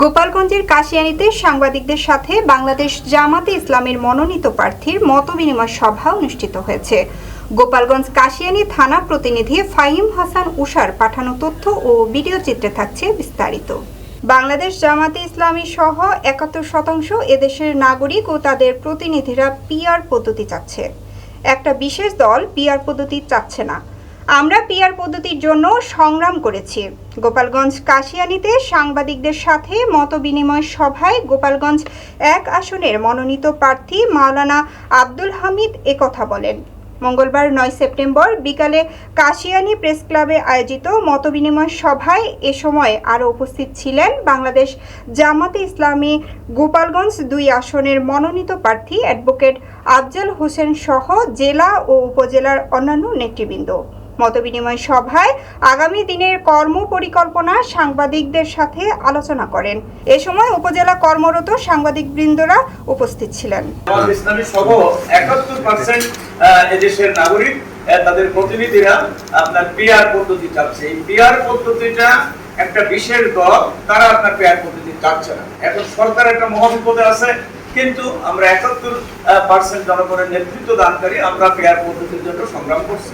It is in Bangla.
গোপালগঞ্জের কাশিয়ানীতে সাংবাদিকদের সাথে বাংলাদেশ জামাতে ইসলামের মনোনীত প্রার্থীর মতবিনিময় সভা অনুষ্ঠিত হয়েছে। গোপালগঞ্জ কাশিয়ানী থানা প্রতিনিধি ফাহিম হাসান উষার পাঠানো তথ্য ও ভিডিও চিত্রে থাকছে বিস্তারিত। বাংলাদেশ জামাতে ইসলামী সহ একাত্তর শতাংশ এদেশের নাগরিক ও তাদের প্রতিনিধিরা পিআর পদ্ধতি চাচ্ছে। একটা বিশেষ দল পিআর পদ্ধতি চাচ্ছে না। আমরা পিআর পদ্ধতির জন্য সংগ্রাম করেছি। গোপালগঞ্জ কাশিয়ানীতে সাংবাদিকদের সাথে মতবিনিময় সভায় গোপালগঞ্জ এক আসনের মনোনীত প্রার্থী মাওলানা আব্দুল হামিদ একথা বলেন। মঙ্গলবার নয় সেপ্টেম্বর বিকালে কাশিয়ানী প্রেস ক্লাবে আয়োজিত মতবিনিময় সভায় এ সময় আরও উপস্থিত ছিলেন বাংলাদেশ জামাতে ইসলামী গোপালগঞ্জ দুই আসনের মনোনীত প্রার্থী অ্যাডভোকেট আফজাল হোসেন সহ জেলা ও উপজেলার অন্যান্য নেতৃবৃন্দ। মতবিনিময় সভায় আগামী দিনের কর্ম পরিকল্পনা সাংবাদিকদের সাথে আলোচনা করেন। এ সময় উপজেলা কর্মরত সাংবাদিকবৃন্দরা উপস্থিত ছিলেন। এদেশের নাগরিক তাদের প্রতিনিধিরা আপনার পদ্ধতি চাচ্ছে এই পদ্ধতিটা একটা বিশেষ দল, তারা আপনার পিআর পদ্ধতি চাচ্ছে না। এখন সরকার একটা মহাবিপদে আছে, কিন্তু আমরা একাত্তর পার্সেন্ট জনগণের নেতৃত্ব দানকারী, আমরা পিআর পদ্ধতির জন্য সংগ্রাম করছি।